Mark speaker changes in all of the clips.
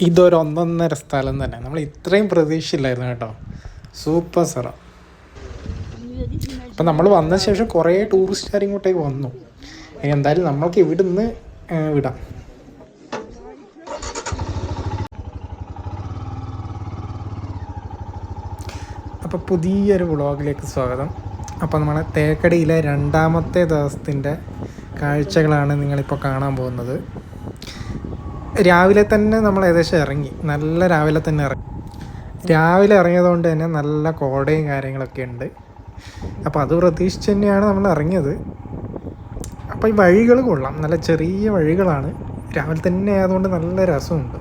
Speaker 1: ഇതൊരു ഒന്നൊന്നര സ്ഥലം തന്നെ. നമ്മൾ ഇത്രയും പ്രതീക്ഷയില്ലായിരുന്നു കേട്ടോ. സൂപ്പർ സ്ഥലം അപ്പം നമ്മൾ വന്ന ശേഷം കുറേ ടൂറിസ്റ്റുകാർ ഇങ്ങോട്ടേക്ക് വന്നു. എന്തായാലും നമ്മൾക്ക് ഇവിടുന്ന് വിടാം. അപ്പോൾ പുതിയൊരു വ്ളോഗിലേക്ക് സ്വാഗതം. അപ്പോൾ നമ്മളെ തേക്കടിയിലെ രണ്ടാമത്തെ ദിവസത്തിന്റെ കാഴ്ചകളാണ് നിങ്ങളിപ്പോൾ കാണാൻ പോകുന്നത്. രാവിലെ തന്നെ നമ്മൾ ഏകദേശം ഇറങ്ങി. നല്ല രാവിലെ തന്നെ ഇറങ്ങി രാവിലെ ഇറങ്ങിയതുകൊണ്ട് തന്നെ നല്ല കോടയും കാര്യങ്ങളൊക്കെ ഉണ്ട്. അപ്പോൾ അത് പ്രതീക്ഷിച്ച് തന്നെയാണ് നമ്മൾ ഇറങ്ങിയത്. അപ്പോൾ ഈ വഴികൾ കൊള്ളാം. നല്ല ചെറിയ വഴികളാണ്. രാവിലെ തന്നെ ആയതുകൊണ്ട് നല്ല രസമുണ്ട്.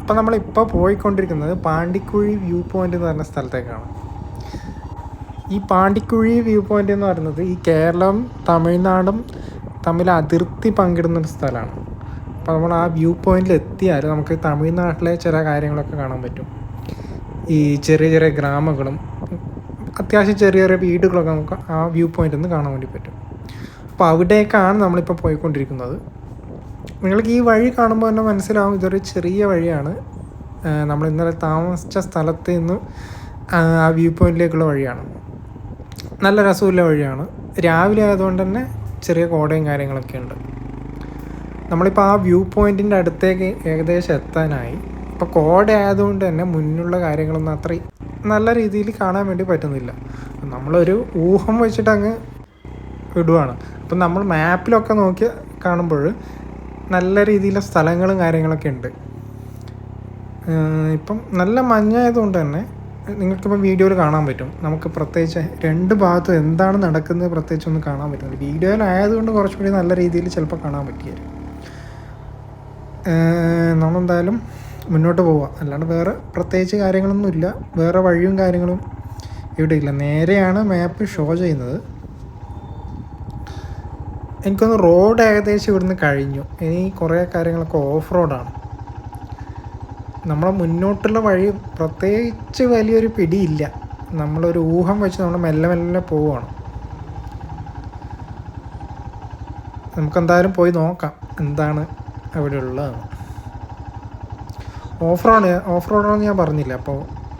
Speaker 1: അപ്പോൾ നമ്മളിപ്പോൾ പോയിക്കൊണ്ടിരിക്കുന്നത് പാണ്ടിക്കുഴി വ്യൂ പോയിന്റ് എന്ന് പറഞ്ഞ സ്ഥലത്തേക്കാണ്. ഈ പാണ്ടിക്കുഴി വ്യൂ പോയിന്റ് എന്ന് പറയുന്നത് ഈ കേരളം തമിഴ്നാടും തമ്മിൽ അതിർത്തി പങ്കിടുന്ന ഒരു സ്ഥലമാണ്. അപ്പോൾ നമ്മൾ ആ വ്യൂ പോയിന്റിൽ എത്തിയാൽ നമുക്ക് തമിഴ്നാട്ടിലെ ചില കാര്യങ്ങളൊക്കെ കാണാൻ പറ്റും. ഈ ചെറിയ ചെറിയ ഗ്രാമങ്ങളും അത്യാവശ്യം ചെറിയ ചെറിയ വീടുകളൊക്കെ നമുക്ക് ആ വ്യൂ പോയിന്റിൽ നിന്ന് കാണാൻ വേണ്ടി പറ്റും. അപ്പോൾ അവിടേക്കാണ് നമ്മളിപ്പോൾ പോയിക്കൊണ്ടിരിക്കുന്നത്. നിങ്ങൾക്ക് ഈ വഴി കാണുമ്പോൾ തന്നെ മനസ്സിലാവും ഇതൊരു ചെറിയ വഴിയാണ്. നമ്മൾ ഇന്നലെ താമസിച്ച സ്ഥലത്ത് നിന്ന് ആ വ്യൂ പോയിന്റിലേക്കുള്ള വഴിയാണ്. നല്ല രസമുള്ള വഴിയാണ്. രാവിലെ ആയതുകൊണ്ട് തന്നെ ചെറിയ കോടയും കാര്യങ്ങളൊക്കെ ഉണ്ട്. നമ്മളിപ്പോൾ ആ വ്യൂ പോയിന്റിന്റെ അടുത്തേക്ക് ഏകദേശം എത്താനായി. ഇപ്പോൾ കോട ആയതുകൊണ്ട് തന്നെ മുന്നിലുള്ള കാര്യങ്ങളൊന്നും അത്ര നല്ല രീതിയിൽ കാണാൻ വേണ്ടി പറ്റുന്നില്ല. നമ്മളൊരു ഊഹം വെച്ചിട്ട് അങ്ങ് വിടുവാണ് അപ്പം നമ്മൾ മാപ്പിലൊക്കെ നോക്കി കാണുമ്പോൾ നല്ല രീതിയിലുള്ള സ്ഥലങ്ങളും കാര്യങ്ങളൊക്കെ ഉണ്ട്. ഇപ്പം നല്ല മഞ്ഞായതുകൊണ്ട് തന്നെ നിങ്ങൾക്കിപ്പോൾ വീഡിയോയിൽ കാണാൻ പറ്റും. നമുക്ക് പ്രത്യേകിച്ച് രണ്ട് ഭാഗത്തും എന്താണ് നടക്കുന്നത് പ്രത്യേകിച്ച് ഒന്ന് കാണാൻ പറ്റുന്നില്ല. വീഡിയോയിലായതുകൊണ്ട് കുറച്ചുകൂടി നല്ല രീതിയിൽ ചിലപ്പോൾ കാണാൻ പറ്റിയായിരിക്കും. ഏഹ് നമ്മളെന്തായാലും മുന്നോട്ട് പോവാം അല്ലാണ്ട് വേറെ പ്രത്യേകിച്ച് കാര്യങ്ങളൊന്നുമില്ല. വേറെ വഴിയും കാര്യങ്ങളും ഇവിടെ ഇല്ല. നേരെയാണ് മാപ്പ് ഷോ ചെയ്യുന്നത്. എനിക്കൊന്ന് റോഡ് ഏകദേശം ഇവിടുന്ന് കഴിഞ്ഞു. ഇനി കുറേ കാര്യങ്ങളൊക്കെ ഓഫ് റോഡാണ് നമ്മളെ മുന്നോട്ടുള്ള വഴി പ്രത്യേകിച്ച് വലിയൊരു പിടിയില്ല. നമ്മളൊരു ഊഹം വെച്ച് നമ്മൾ മെല്ലെ മെല്ലെ പോവുകയാണ്. നമുക്കെന്തായാലും പോയി നോക്കാം. എന്താണ് അവിടെ ഉള്ളത് ഓഫ് റോഡ് ഓഫ് റോഡാണെന്ന് ഞാൻ പറഞ്ഞില്ല. അപ്പോൾ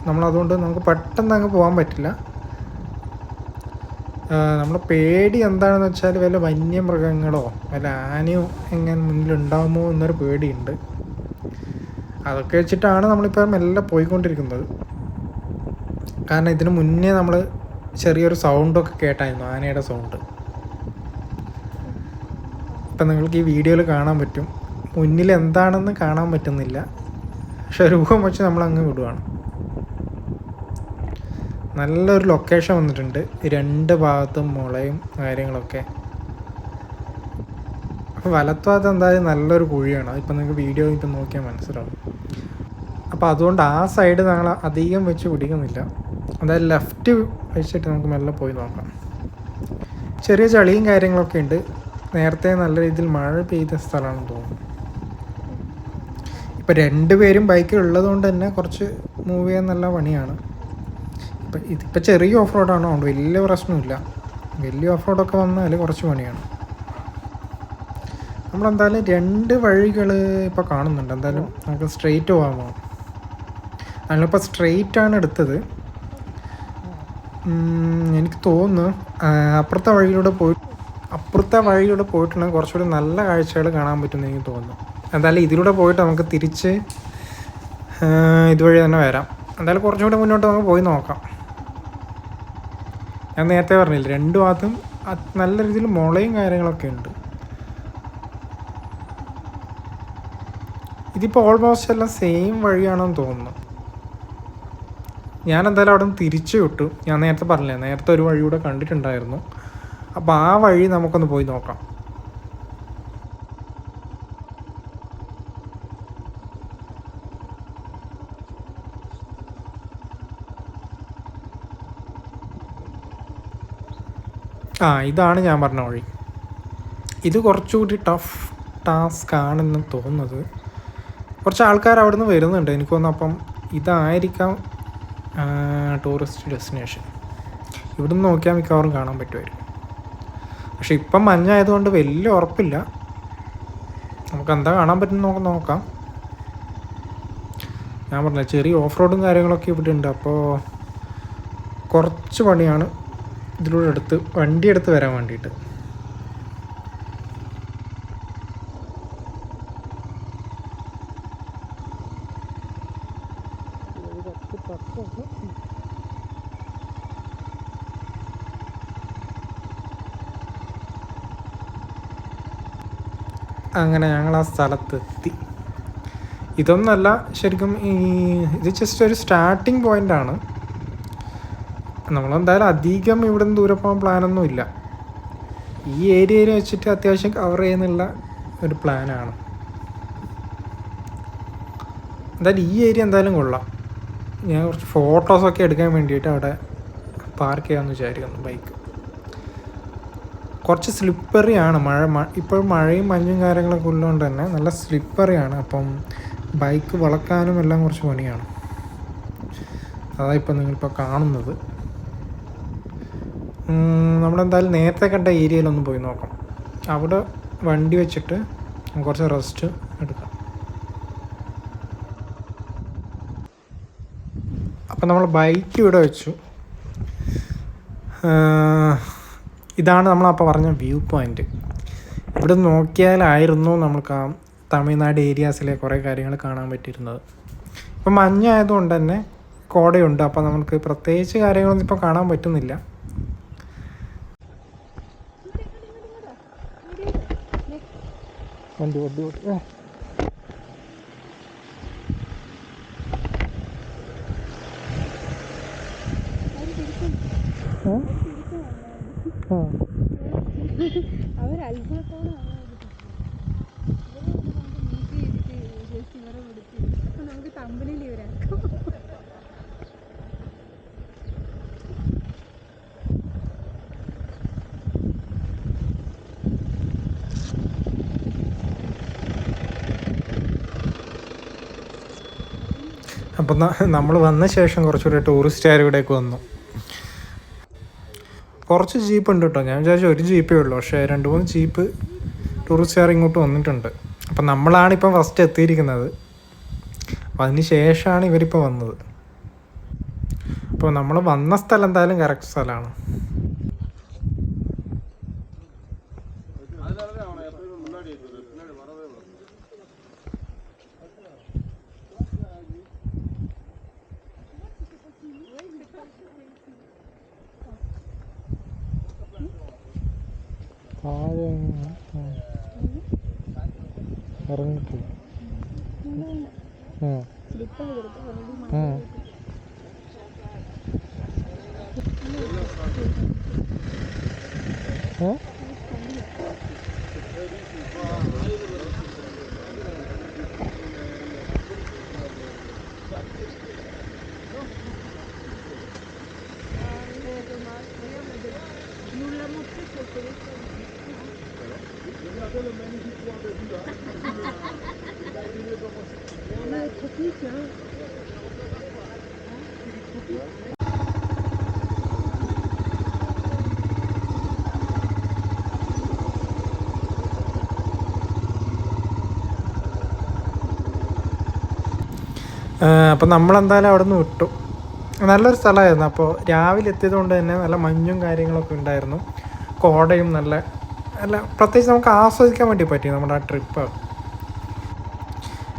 Speaker 1: നമ്മളതുകൊണ്ട് നമുക്ക് പെട്ടെന്ന് അങ്ങ് പോകാൻ പറ്റില്ല. നമ്മൾ പേടി എന്താണെന്ന് വെച്ചാൽ വല്ല വന്യമൃഗങ്ങളോ വല്ല ആനയോ എങ്ങനെ മുന്നിലുണ്ടാകുമോ എന്നൊരു പേടിയുണ്ട്. അതൊക്കെ വെച്ചിട്ടാണ് നമ്മളിപ്പോൾ മെല്ലെ പോയിക്കൊണ്ടിരിക്കുന്നത്. കാരണം ഇതിന് മുന്നേ നമ്മൾ ചെറിയൊരു സൗണ്ടൊക്കെ കേട്ടായിരുന്നു ആനയുടെ സൗണ്ട്. ഇപ്പം നിങ്ങൾക്ക് ഈ വീഡിയോയിൽ കാണാൻ പറ്റും. മുന്നിൽ എന്താണെന്ന് കാണാൻ പറ്റുന്നില്ല. പക്ഷെ രൂപം വെച്ച് നമ്മൾ അങ്ങ് വിടുവാണ്. നല്ലൊരു ലൊക്കേഷൻ വന്നിട്ടുണ്ട്. രണ്ട് ഭാഗത്തും മുളയും കാര്യങ്ങളൊക്കെ. അപ്പോൾ വലത്തുഭാഗത്ത് എന്തായാലും നല്ലൊരു കുഴിയാണ്. അതിപ്പോൾ നിങ്ങൾക്ക് വീഡിയോ ഇപ്പം നോക്കിയാൽ മനസ്സിലാവും. അപ്പോൾ അതുകൊണ്ട് ആ സൈഡ് ഞങ്ങൾ അധികം വെച്ച് പിടിക്കുന്നില്ല. അതായത് ലെഫ്റ്റ് വെച്ചിട്ട് നമുക്ക് മെല്ലെ പോയി നോക്കാം. ചെറിയ ചളിയും കാര്യങ്ങളൊക്കെ ഉണ്ട്. നേരത്തെ നല്ല രീതിയിൽ മഴ പെയ്ത സ്ഥലമാണെന്ന് തോന്നുന്നു. ഇപ്പം രണ്ടുപേരും ബൈക്കിൽ ഉള്ളതുകൊണ്ട് തന്നെ കുറച്ച് മൂവ് ചെയ്യാൻ നല്ല പണിയാണ്. ഇപ്പം ഇതിപ്പോൾ ചെറിയ ഓഫ് റോഡാണ് അതുകൊണ്ട് വലിയ പ്രശ്നമില്ല. വലിയ ഓഫ് റോഡൊക്കെ വന്നാൽ കുറച്ച് പണിയാണ്. നമ്മളെന്തായാലും രണ്ട് വഴികൾ ഇപ്പോൾ കാണുന്നുണ്ട്. എന്തായാലും നമുക്ക് സ്ട്രെയിറ്റ് പോകാൻ പോകും നമ്മളിപ്പോൾ സ്ട്രെയിറ്റ് ആണ് എടുത്തത്. എനിക്ക് തോന്നുന്നു അപ്പുറത്തെ വഴിയിലൂടെ പോയി അപ്പുറത്തെ വഴിയിലൂടെ പോയിട്ടുണ്ടെങ്കിൽ കുറച്ചുകൂടി നല്ല കാഴ്ചകൾ കാണാൻ പറ്റുമെന്ന് എനിക്ക് തോന്നുന്നു. എന്തായാലും ഇതിലൂടെ പോയിട്ട് നമുക്ക് തിരിച്ച് ഇതുവഴി തന്നെ വരാം. എന്തായാലും കുറച്ചുകൂടി മുന്നോട്ട് നമുക്ക് പോയി നോക്കാം. ഞാൻ നേരത്തെ പറഞ്ഞില്ല രണ്ട് ഭാഗത്തും നല്ല രീതിയിൽ മുളയും കാര്യങ്ങളൊക്കെ ഉണ്ട്. ഇതിപ്പോൾ ഓൾമോസ്റ്റ് എല്ലാം സെയിം വഴിയാണെന്ന് തോന്നുന്നു. ഞാൻ എന്തായാലും അവിടെ നിന്ന് തിരിച്ചു വിട്ടു. ഞാൻ നേരത്തെ പറഞ്ഞില്ലേ നേരത്തെ ഒരു വഴി കൂടെ കണ്ടിട്ടുണ്ടായിരുന്നു. അപ്പോൾ ആ വഴി നമുക്കൊന്ന് പോയി നോക്കാം. ആ ഇതാണ് ഞാൻ പറഞ്ഞ വഴി. ഇത് കുറച്ചുകൂടി ടഫ് ടാസ്ക് ആണെന്ന് തോന്നുന്നത്. കുറച്ച് ആൾക്കാർ അവിടെ നിന്ന് വരുന്നുണ്ട്. എനിക്ക് തോന്നുന്നു അപ്പം ഇതായിരിക്കാം ടൂറിസ്റ്റ് ഡെസ്റ്റിനേഷൻ ഇവിടുന്ന് നോക്കിയാൽ മിക്കവാറും കാണാൻ പറ്റുമായിരിക്കും. പക്ഷെ ഇപ്പം മഞ്ഞായതുകൊണ്ട് വലിയ ഉറപ്പില്ല. നമുക്ക് എന്താ കാണാൻ പറ്റുന്ന നമുക്ക് നോക്കാം. ഞാൻ പറഞ്ഞ ചെറിയ ഓഫ് റോഡും കാര്യങ്ങളൊക്കെ ഇവിടെ ഉണ്ട് അപ്പോൾ കുറച്ച് പണിയാണ് ഇതിലൂടെ എടുത്ത് വണ്ടി എടുത്ത് വരാൻ വേണ്ടിയിട്ട്. അങ്ങനെ ഞങ്ങൾ ആ സ്ഥലത്തെത്തി. ഇതൊന്നല്ല ശരിക്കും ഈ ഇത് ജസ്റ്റ് ഒരു സ്റ്റാർട്ടിങ് പോയിന്റ് ആണ്. നമ്മളെന്തായാലും അധികം ഇവിടെ നിന്ന് ദൂരെ പോകാൻ പ്ലാനൊന്നും ഇല്ല. ഈ ഏരിയയിൽ വെച്ചിട്ട് അത്യാവശ്യം കവർ ചെയ്യുന്നുള്ള ഒരു പ്ലാനാണ് എന്തായാലും ഈ ഏരിയ എന്തായാലും കൊള്ളാം. ഞാൻ കുറച്ച് ഫോട്ടോസൊക്കെ എടുക്കാൻ വേണ്ടിയിട്ട് അവിടെ പാർക്ക് ചെയ്യാമെന്ന് വിചാരിക്കുന്നു ബൈക്ക് കുറച്ച് സ്ലിപ്പറി ആണ്. മഴ മ ഇപ്പോൾ മഴയും മഞ്ഞും കാര്യങ്ങളൊക്കെ ഉള്ളതുകൊണ്ട് തന്നെ നല്ല സ്ലിപ്പറി ആണ്. അപ്പം ബൈക്ക് വളക്കാനും എല്ലാം കുറച്ച് പണിയാണ്. അതാ ഇപ്പം നിങ്ങളിപ്പോൾ കാണുന്നത്. നമ്മളെന്തായാലും നേരത്തെ കണ്ട ഏരിയയിലൊന്ന് പോയി നോക്കാം. അവിടെ വണ്ടി വെച്ചിട്ട് കുറച്ച് റെസ്റ്റ് എടുക്കാം. അപ്പം നമ്മൾ ബൈക്ക് ഇവിടെ വെച്ചു. ഇതാണ് നമ്മൾ നമ്മളപ്പോൾ പറഞ്ഞ വ്യൂ പോയിന്റ് ഇവിടെ നോക്കിയാലായിരുന്നു നമുക്ക് ആ തമിഴ്നാട് ഏരിയാസിലെ കുറേ കാര്യങ്ങൾ കാണാൻ പറ്റിയിരുന്നത്. ഇപ്പം മഞ്ഞായതുകൊണ്ട് തന്നെ കോടയുണ്ട്. അപ്പോൾ നമുക്ക് പ്രത്യേകിച്ച് കാര്യങ്ങളൊന്നും ഇപ്പോൾ കാണാൻ പറ്റുന്നില്ല. വണ്ടി വണ്ടി വണ്ടി ഏ. ഏ? ആ
Speaker 2: അവർ അത്ഭുതത്തോടെ നമുക്ക് തമ്പനിൽ ഇവരാക്കും
Speaker 1: അപ്പം നമ്മൾ വന്ന ശേഷം കുറച്ചുകൂടെ ടൂറിസ്റ്റുകാർ ഇവിടേക്ക് വന്നു. കുറച്ച് ജീപ്പ് ഉണ്ട് കേട്ടോ ഞാൻ വിചാരിച്ചു ഒരു ജീപ്പേ ഉള്ളൂ. പക്ഷേ രണ്ട് മൂന്ന് ജീപ്പ് ടൂറിസ്റ്റുകാർ ഇങ്ങോട്ട് വന്നിട്ടുണ്ട്. അപ്പം നമ്മളാണ് ഇപ്പം ഫസ്റ്റ് എത്തിയിരിക്കുന്നത്. അപ്പം അതിന് ശേഷമാണ് ഇവരിപ്പോൾ വന്നത്. അപ്പോൾ നമ്മൾ വന്ന സ്ഥലം എന്തായാലും കറക്റ്റ് സ്ഥലമാണ്. ഇറങ്ങിട്ടില്ല
Speaker 2: സ്ലിപ്പ്
Speaker 1: അപ്പം നമ്മളെന്തായാലും അവിടെ നിന്ന് വിട്ടു. നല്ലൊരു സ്ഥലമായിരുന്നു. അപ്പോൾ രാവിലെ എത്തിയത് കൊണ്ട് തന്നെ നല്ല മഞ്ഞും കാര്യങ്ങളൊക്കെ ഉണ്ടായിരുന്നു. കോടയും നല്ല നല്ല പ്രത്യേകിച്ച് നമുക്ക് ആസ്വദിക്കാൻ വേണ്ടി പറ്റി നമ്മുടെ ആ ട്രിപ്പ്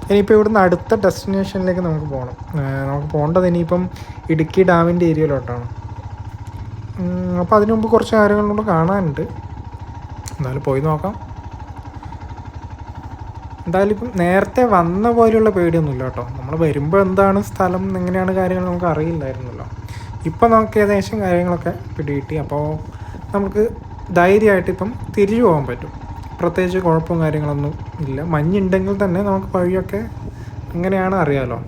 Speaker 1: ഇനിയിപ്പോൾ ഇവിടുന്ന് അടുത്ത ഡെസ്റ്റിനേഷനിലേക്ക് നമുക്ക് പോകണം നമുക്ക് പോകേണ്ടത് ഇനിയിപ്പം ഇടുക്കി ഡാമിന്റെ ഏരിയയിലോട്ടാണ്. അപ്പോൾ അതിനു മുമ്പ് കുറച്ച് കാര്യങ്ങളും കാണാനുണ്ട്. എന്നാലും പോയി നോക്കാം. എന്തായാലും ഇപ്പം നേരത്തെ വന്ന പോലെയുള്ള പേടിയൊന്നുമില്ല കേട്ടോ. നമ്മൾ വരുമ്പോൾ എന്താണ് സ്ഥലം എങ്ങനെയാണ് കാര്യങ്ങൾ നമുക്ക് അറിയില്ലായിരുന്നല്ലോ. ഇപ്പം നമുക്ക് ഏകദേശം കാര്യങ്ങളൊക്കെ പിടികിട്ടി. അപ്പോൾ നമുക്ക് ധൈര്യമായിട്ട് ഇപ്പം തിരിച്ചു പോകാൻ പറ്റും. പ്രത്യേകിച്ച് കുഴപ്പവും കാര്യങ്ങളൊന്നും ഇല്ല. മഞ്ഞുണ്ടെങ്കിൽ തന്നെ നമുക്ക് വഴിയൊക്കെ എങ്ങനെയാണ് അറിയാലോ.